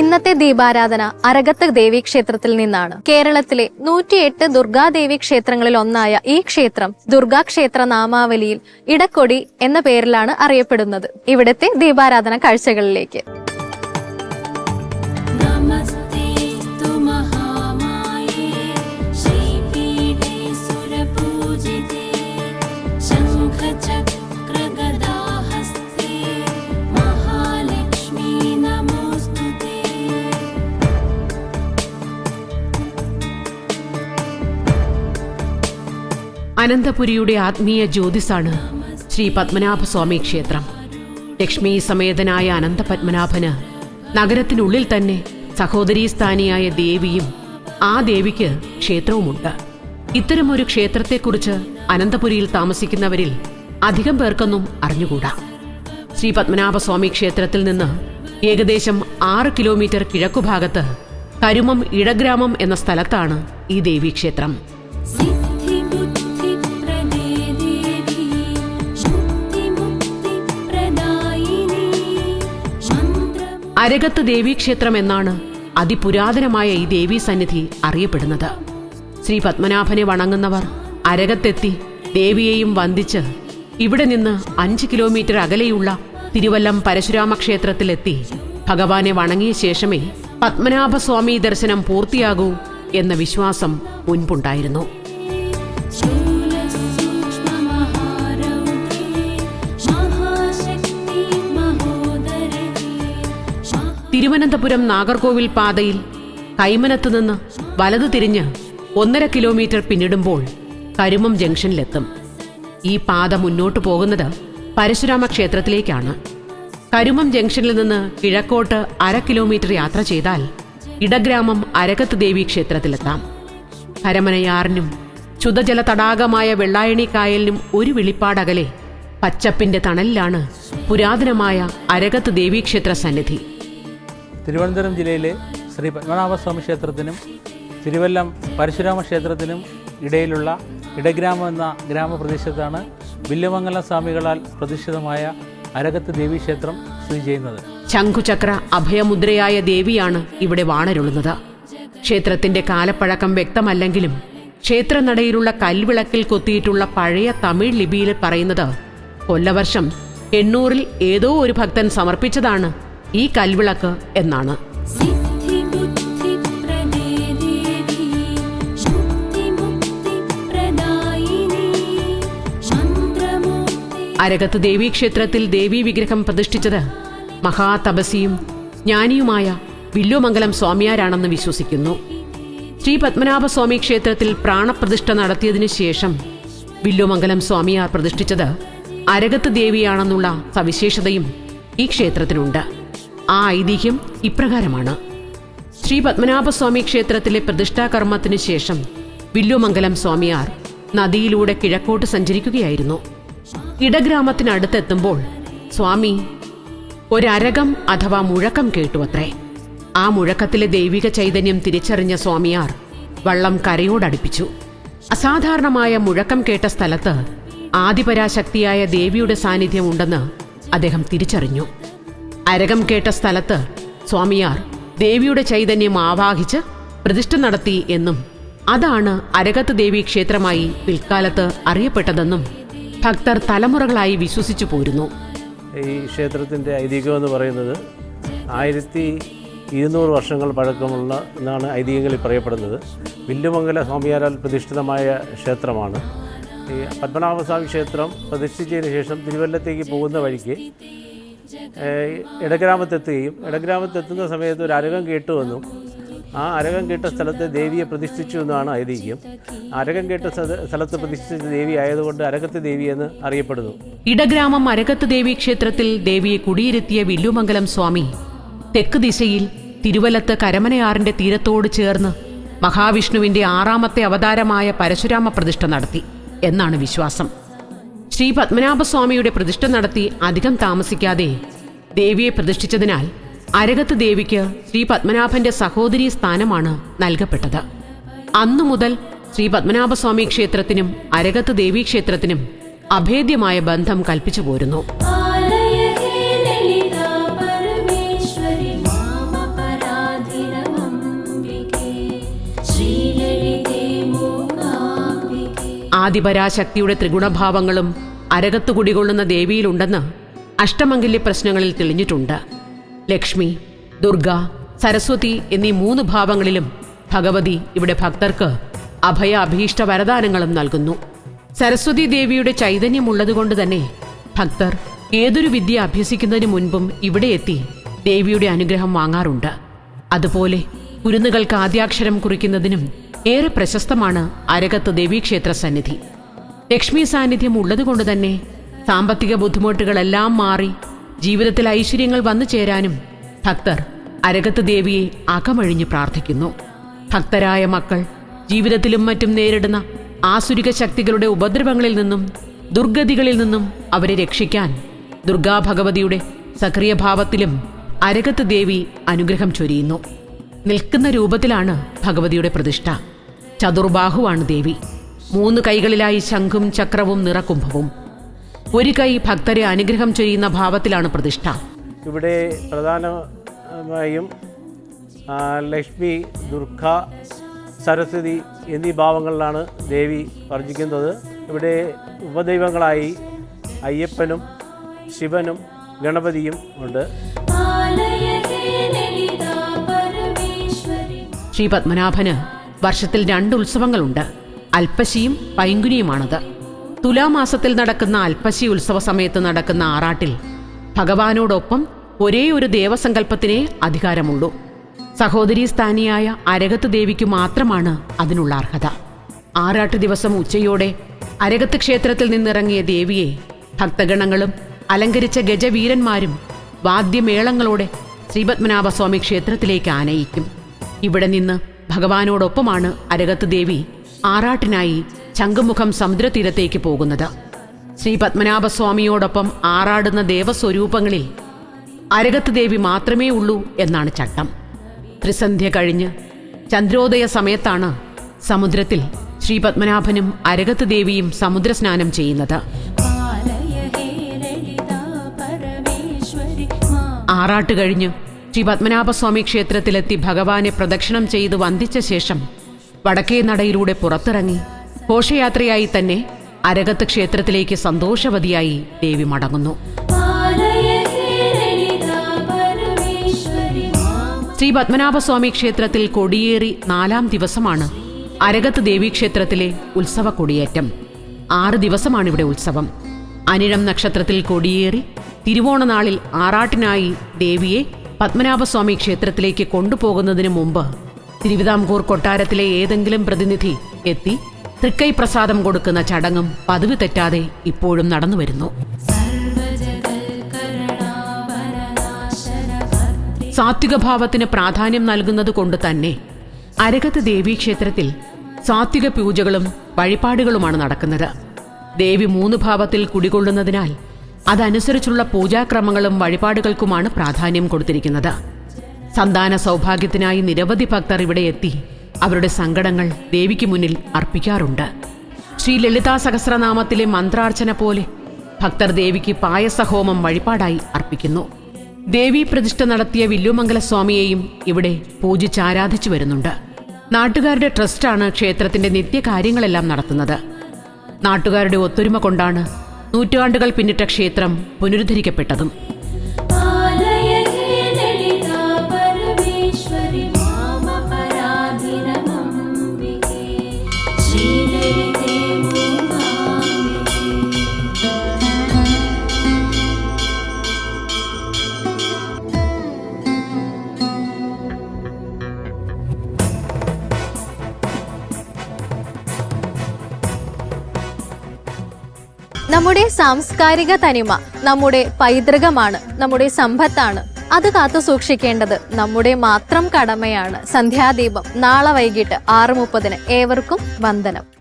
ഇന്നത്തെ ദീപാരാധന അരകത്ത് ദേവി ക്ഷേത്രത്തിൽ നിന്നാണ്. കേരളത്തിലെ നൂറ്റിയെട്ട് ദുർഗാദേവി ക്ഷേത്രങ്ങളിൽ ഒന്നായ ഈ ക്ഷേത്രം ദുർഗാക്ഷേത്ര നാമാവലിയിൽ ഇടക്കൊടി എന്ന പേരിലാണ് അറിയപ്പെടുന്നത്. ഇവിടത്തെ ദീപാരാധന കാഴ്ചകളിലേക്ക്. അനന്തപുരിയുടെ ആത്മീയ ജ്യോതിസാണ് ശ്രീ പത്മനാഭസ്വാമി ക്ഷേത്രം. ലക്ഷ്മി സമേതനായ അനന്തപത്മനാഭന് നഗരത്തിനുള്ളിൽ തന്നെ സഹോദരീസ്ഥാനിയായ ദേവിയും ആ ദേവിക്ക് ക്ഷേത്രവുമുണ്ട്. ഇത്തരമൊരു ക്ഷേത്രത്തെക്കുറിച്ച് അനന്തപുരിയിൽ താമസിക്കുന്നവരിൽ അധികം പേർക്കൊന്നും അറിഞ്ഞുകൂടാ. ശ്രീ പത്മനാഭസ്വാമി ക്ഷേത്രത്തിൽ നിന്ന് ഏകദേശം ആറ് കിലോമീറ്റർ കിഴക്കുഭാഗത്ത് കരുമം ഇടഗ്രാമം എന്ന സ്ഥലത്താണ് ഈ ദേവീക്ഷേത്രം. അരകത്ത് ദേവീക്ഷേത്രം എന്നാണ് അതിപുരാതനമായ ഈ ദേവീ സന്നിധി അറിയപ്പെടുന്നത്. ശ്രീ പത്മനാഭനെ വണങ്ങുന്നവർ അരകത്തെത്തി ദേവിയെയും വന്ദിച്ച് ഇവിടെ നിന്ന് അഞ്ച് കിലോമീറ്റർ അകലെയുള്ള തിരുവല്ലം പരശുരാമ ക്ഷേത്രത്തിലെത്തി ഭഗവാനെ വണങ്ങിയ ശേഷമേ പത്മനാഭസ്വാമി ദർശനം പൂർത്തിയാകൂ എന്ന വിശ്വാസം മുൻപുണ്ടായിരുന്നു. തിരുവനന്തപുരം നാഗർകോവിൽ പാതയിൽ കൈമനത്ത് നിന്ന് വലതു തിരിഞ്ഞ് ഒന്നര കിലോമീറ്റർ പിന്നിടുമ്പോൾ കരുമം ജംഗ്ഷനിലെത്തും. ഈ പാത മുന്നോട്ടു പോകുന്നത് പരശുരാമ ക്ഷേത്രത്തിലേക്കാണ്. കരുമം ജംഗ്ഷനിൽ നിന്ന് കിഴക്കോട്ട് അര കിലോമീറ്റർ യാത്ര ചെയ്താൽ ഇടഗ്രാമം അരകത്ത് ദേവി ക്ഷേത്രത്തിലെത്താം. കരമനയാറിനും ശുദ്ധജല തടാകമായ വെള്ളായണി കായലിനും ഒരു വിളിപ്പാടകലെ പച്ചപ്പിന്റെ തണലിലാണ് പുരാതനമായ അരകത്ത് ദേവീക്ഷേത്ര സന്നിധി. തിരുവനന്തപുരം ജില്ലയിലെ ശ്രീ പത്മനാഭസ്വാമി ക്ഷേത്രത്തിനും തിരുവല്ലം പരശുരാമ ക്ഷേത്രത്തിനും ഇടയിലുള്ള ഇടഗ്രാമം എന്ന ഗ്രാമപ്രദേശത്താണ് വില്യമംഗലം സ്വാമികളാൽ പ്രതിഷ്ഠിതമായ അരകത്ത് ദേവീക്ഷേത്രം സ്ഥിതി ചെയ്യുന്നത്. ശംഖുചക്ര അഭയമുദ്രയായ ദേവിയാണ് ഇവിടെ വാണരുളുന്നത്. ക്ഷേത്രത്തിന്റെ കാലപ്പഴക്കം വ്യക്തമല്ലെങ്കിലും ക്ഷേത്രനടയിലുള്ള കൽവിളക്കിൽ കൊത്തിയിട്ടുള്ള പഴയ തമിഴ് ലിപിയിൽ പറയുന്നത് കൊല്ലവർഷം എണ്ണൂറിൽ ഏതോ ഒരു ഭക്തൻ സമർപ്പിച്ചതാണ് ഈ കൽവിളക്ക് എന്നാണ്. അരകത്ത് ദേവീക്ഷേത്രത്തിൽ ദേവീ വിഗ്രഹം പ്രതിഷ്ഠിച്ചത് മഹാതപസിയും ജ്ഞാനിയുമായ വില്ലുമംഗലം സ്വാമിയാരാണെന്ന് വിശ്വസിക്കുന്നു. ശ്രീ പത്മനാഭസ്വാമി ക്ഷേത്രത്തിൽ പ്രാണപ്രതിഷ്ഠ നടത്തിയതിനു ശേഷം വില്ലുമംഗലം സ്വാമിയാർ പ്രതിഷ്ഠിച്ചത് അരകത്ത് ദേവിയാണെന്നുള്ള സവിശേഷതയും ഈ ക്ഷേത്രത്തിനുണ്ട്. ആ ഐതിഹ്യം ഇപ്രകാരമാണ്. ശ്രീ പത്മനാഭസ്വാമി ക്ഷേത്രത്തിലെ പ്രതിഷ്ഠാകർമ്മത്തിനു ശേഷം വില്ലുമംഗലം സ്വാമിയാർ നദിയിലൂടെ കിഴക്കോട്ട് സഞ്ചരിക്കുകയായിരുന്നു. ഇടഗ്രാമത്തിനടുത്തെത്തുമ്പോൾ സ്വാമി ഒരരകം അഥവാ മുഴക്കം കേട്ടു അത്രേ ആ മുഴക്കത്തിലെ ദൈവിക ചൈതന്യം തിരിച്ചറിഞ്ഞ സ്വാമിയാർ വള്ളം കരയോടടുപ്പിച്ചു. അസാധാരണമായ മുഴക്കം കേട്ട സ്ഥലത്ത് ആദിപരാശക്തിയായ ദേവിയുടെ സാന്നിധ്യം ഉണ്ടെന്ന് അദ്ദേഹം തിരിച്ചറിഞ്ഞു. അരകം കേട്ട സ്ഥലത്ത് സ്വാമിയാർ ദേവിയുടെ ചൈതന്യം ആവാഹിച്ച് പ്രതിഷ്ഠ നടത്തി എന്നും അതാണ് അരകത്ത് ദേവി ക്ഷേത്രമായി പിൽക്കാലത്ത് അറിയപ്പെട്ടതെന്നും ഭക്തർ തലമുറകളായി വിശ്വസിച്ചു പോരുന്നു. ഈ ക്ഷേത്രത്തിന്റെ ഐതിഹ്യം എന്ന് പറയുന്നത് ആയിരത്തി ഇരുന്നൂറ് വർഷങ്ങൾ പഴക്കമുള്ള എന്നാണ് ഐതിഹ്യങ്ങളിൽ പറയപ്പെടുന്നത്. വില്ലുമംഗല സ്വാമിയാരാൽ പ്രതിഷ്ഠിതമായ ക്ഷേത്രമാണ്. ഈ പത്മനാഭസ്വാമി ക്ഷേത്രം പ്രതിഷ്ഠിച്ചതിന് ശേഷം തിരുവല്ലത്തേക്ക് പോകുന്ന വഴിക്ക് ഇടഗ്രാമത്തെത്തുകയും ഇടഗ്രാമത്തെത്തുന്ന സമയത്ത് ഒരു അരകം കേട്ടുവെന്നും ആ അരകം കേട്ട സ്ഥലത്ത് ദേവിയെ പ്രതിഷ്ഠിച്ചു എന്നാണ് ഐതിഹ്യം. അരകം കേട്ട സ്ഥല- സ്ഥലത്ത് പ്രതിഷ്ഠിച്ച ദേവി ആയതുകൊണ്ട് അരകത്ത് ദേവി എന്ന് അറിയപ്പെടുന്നു. ഇടഗ്രാമം അരകത്ത് ദേവി ക്ഷേത്രത്തിൽ ദേവിയെ കുടിയിരുത്തിയ വില്ലുമംഗലം സ്വാമി. തെക്ക് ദിശയിൽ തിരുവല്ലത്ത് കരമനയാറിന്റെ തീരത്തോട് ചേർന്ന് മഹാവിഷ്ണുവിന്റെ ആറാമത്തെ അവതാരമായ പരശുരാമ പ്രതിഷ്ഠ നടത്തി എന്നാണ് വിശ്വാസം. ശ്രീ പത്മനാഭസ്വാമിയുടെ പ്രതിഷ്ഠ നടത്തി അധികം താമസിക്കാതെ ദേവിയെ പ്രതിഷ്ഠിച്ചതിനാൽ അരകത്ത് ദേവിക്ക് ശ്രീ പത്മനാഭന്റെ സഹോദരി സ്ഥാനമാണ് നൽകപ്പെട്ടത്. അന്നു മുതൽ ശ്രീ പത്മനാഭസ്വാമി ക്ഷേത്രത്തിനും അരകത്ത് ദേവീ ക്ഷേത്രത്തിനും അഭേദ്യമായ ബന്ധം കൽപ്പിച്ചു പോരുന്നു. ആദിപരാശക്തിയുടെ ത്രിഗുണഭാവങ്ങളും അരകത്ത് കുടികൊള്ളുന്ന ദേവിയിലുണ്ടെന്ന് അഷ്ടമംഗല്യ പ്രശ്നങ്ങളിൽ തെളിഞ്ഞിട്ടുണ്ട്. ലക്ഷ്മി ദുർഗ സരസ്വതി എന്നീ മൂന്ന് ഭാവങ്ങളിലും ഭഗവതി ഇവിടെ ഭക്തർക്ക് അഭയ അഭീഷ്ട വരദാനങ്ങളും നൽകുന്നു. സരസ്വതി ദേവിയുടെ ചൈതന്യമുള്ളതുകൊണ്ട് തന്നെ ഭക്തർ ഏതൊരു വിദ്യ അഭ്യസിക്കുന്നതിന് മുൻപും ഇവിടെ എത്തി ദേവിയുടെ അനുഗ്രഹം വാങ്ങാറുണ്ട്. അതുപോലെ കുരുന്നുകൾക്ക് ആദ്യാക്ഷരം കുറിക്കുന്നതിനും ഏറെ പ്രശസ്തമാണ് അരകത്ത് ദേവീക്ഷേത്ര സന്നിധി. ലക്ഷ്മി സാന്നിധ്യം ഉള്ളതുകൊണ്ട് തന്നെ സാമ്പത്തിക ബുദ്ധിമുട്ടുകളെല്ലാം മാറി ജീവിതത്തിൽ ഐശ്വര്യങ്ങൾ വന്നു ചേരാനും ഭക്തർ അരകത്ത് ദേവിയെ അകമഴിഞ്ഞ് പ്രാർത്ഥിക്കുന്നു. ഭക്തരായ മക്കൾ ജീവിതത്തിലും മറ്റും നേരിടുന്ന ആസുരിക ശക്തികളുടെ ഉപദ്രവങ്ങളിൽ നിന്നും ദുർഗതികളിൽ നിന്നും അവരെ രക്ഷിക്കാൻ ദുർഗാഭഗവതിയുടെ സക്രിയഭാവത്തിലും അരകത്ത് ദേവി അനുഗ്രഹം ചൊരിയുന്നു. നിൽക്കുന്ന രൂപത്തിലാണ് ഭഗവതിയുടെ പ്രതിഷ്ഠ. ചതുർബാഹുവാണ് ദേവി. മൂന്ന് കൈകളിലായി ശംഖും ചക്രവും നിറകുംഭവും. ഒരു കൈ ഭക്തരെ അനുഗ്രഹം ചെയ്യുന്ന ഭാവത്തിലാണ് പ്രതിഷ്ഠ. ഇവിടെ പ്രധാനമായും ലക്ഷ്മി ദുർഗ സരസ്വതി എന്നീ ഭാവങ്ങളിലാണ് ദേവി വർജിക്കുന്നത്. ഇവിടെ ഉപദൈവങ്ങളായി അയ്യപ്പനും ശിവനും ഗണപതിയും ഉണ്ട്. പാലയ ഹേ പരമേശ്വരി. ശ്രീ പത്മനാഭന് വർഷത്തിൽ രണ്ട് ഉത്സവങ്ങളുണ്ട്. അൽപ്പശിയും പൈങ്കുനിയുമാണത്. തുലാമാസത്തിൽ നടക്കുന്ന അൽപ്പശി ഉത്സവ സമയത്ത് നടക്കുന്ന ആറാട്ടിൽ ഭഗവാനോടൊപ്പം ഒരേ ഒരു ദേവസങ്കല്പത്തിനേ അധികാരമുള്ളൂ. സഹോദരീ സ്ഥാനിയായ അരകത്ത് ദേവിക്ക് മാത്രമാണ് അതിനുള്ള അർഹത. ആറാട്ട് ദിവസം ഉച്ചയോടെ അരകത്ത് ക്ഷേത്രത്തിൽ നിന്നിറങ്ങിയ ദേവിയെ ഭക്തഗണങ്ങളും അലങ്കരിച്ച ഗജവീരന്മാരും വാദ്യമേളങ്ങളോടെ ശ്രീപത്മനാഭസ്വാമി ക്ഷേത്രത്തിലേക്ക് ആനയിക്കും. ഇവിടെ നിന്ന് ഭഗവാനോടൊപ്പമാണ് അരകത്ത് ദേവി ആറാട്ടിനായി ശംഖുമുഖം സമുദ്രതീരത്തേക്ക് പോകുന്നത്. ശ്രീ പത്മനാഭസ്വാമിയോടൊപ്പം ആറാടുന്ന ദേവസ്വരൂപങ്ങളിൽ അരകത്ത് ദേവി മാത്രമേ ഉള്ളൂ എന്നാണ് ചട്ടം. ത്രിസന്ധ്യ കഴിഞ്ഞ് ചന്ദ്രോദയ സമയത്താണ് സമുദ്രത്തിൽ ശ്രീ പത്മനാഭനും അരകത്ത് ദേവിയും സമുദ്രസ്നാനം ചെയ്യുന്നത്. ആറാട്ട് കഴിഞ്ഞ് ശ്രീ പത്മനാഭസ്വാമി ക്ഷേത്രത്തിലെത്തി ഭഗവാനെ പ്രദക്ഷിണം ചെയ്ത് വന്ദിച്ച ശേഷം വടക്കേ നടയിലൂടെ പുറത്തിറങ്ങി. ഘോഷയാത്രയായി തന്നെ അരകത്ത് ക്ഷേത്രത്തിലേക്ക് സന്തോഷവതിയായി ദേവി മടങ്ങുന്നു. ശ്രീ പത്മനാഭസ്വാമി ക്ഷേത്രത്തിൽ കൊടിയേറി നാലാം ദിവസമാണ് അരകത്ത് ദേവീക്ഷേത്രത്തിലെ ഉത്സവ കൊടിയേറ്റം. ആറ് ദിവസമാണ് ഇവിടെ ഉത്സവം. അനിഴം നക്ഷത്രത്തിൽ കൊടിയേറി തിരുവോണനാളിൽ ആറാട്ടിനായി ദേവിയെ പത്മനാഭസ്വാമി ക്ഷേത്രത്തിലേക്ക് കൊണ്ടുപോകുന്നതിന് മുമ്പ് തിരുവിതാംകൂർ കൊട്ടാരത്തിലെ ഏതെങ്കിലും പ്രതിനിധി എത്തി തൃക്കൈ പ്രസാദം കൊടുക്കുന്ന ചടങ്ങും പതിവ് തെറ്റാതെ ഇപ്പോഴും നടന്നുവരുന്നു. സാത്വികഭാവത്തിന് പ്രാധാന്യം നൽകുന്നത് കൊണ്ട് തന്നെ അരകത്ത് ദേവീക്ഷേത്രത്തിൽ സാത്വിക പൂജകളും വഴിപാടുകളുമാണ് നടക്കുന്നത്. ദേവി മൂന്ന് ഭാവത്തിൽ കുടികൊള്ളുന്നതിനാൽ അതനുസരിച്ചുള്ള പൂജാക്രമങ്ങളും വഴിപാടുകൾക്കുമാണ് പ്രാധാന്യം കൊടുത്തിരിക്കുന്നത്. സന്താന സൗഭാഗ്യത്തിനായി നിരവധി ഭക്തർ ഇവിടെ എത്തി അവരുടെ സങ്കടങ്ങൾ ദേവിക്ക് മുന്നിൽ അർപ്പിക്കാറുണ്ട്. ശ്രീ ലളിതാ സഹസ്രനാമത്തിലെ മന്ത്രാർച്ചന പോലെ ഭക്തർ ദേവിക്ക് പായസഹോമം വഴിപാടായി അർപ്പിക്കുന്നു. ദേവീ പ്രതിഷ്ഠ നടത്തിയ വില്ലുമംഗല സ്വാമിയെയും ഇവിടെ പൂജിച്ചാരാധിച്ചു വരുന്നുണ്ട്. നാട്ടുകാരുടെ ട്രസ്റ്റാണ് ക്ഷേത്രത്തിന്റെ നിത്യകാര്യങ്ങളെല്ലാം നടത്തുന്നത്. നാട്ടുകാരുടെ ഒത്തൊരുമ കൊണ്ടാണ് നൂറ്റാണ്ടുകൾ പിന്നിട്ട ക്ഷേത്രം പുനരുദ്ധരിക്കപ്പെട്ടതും. നമ്മുടെ സാംസ്കാരിക തനിമ നമ്മുടെ പൈതൃകമാണ് നമ്മുടെ സമ്പത്താണ്. അത് കാത്തു സൂക്ഷിക്കേണ്ടത് നമ്മുടെ മാത്രം കടമയാണ്. സന്ധ്യാദീപം നാളെ വൈകിട്ട് ആറ് മുപ്പതിന് ഏവർക്കും വന്ദനം.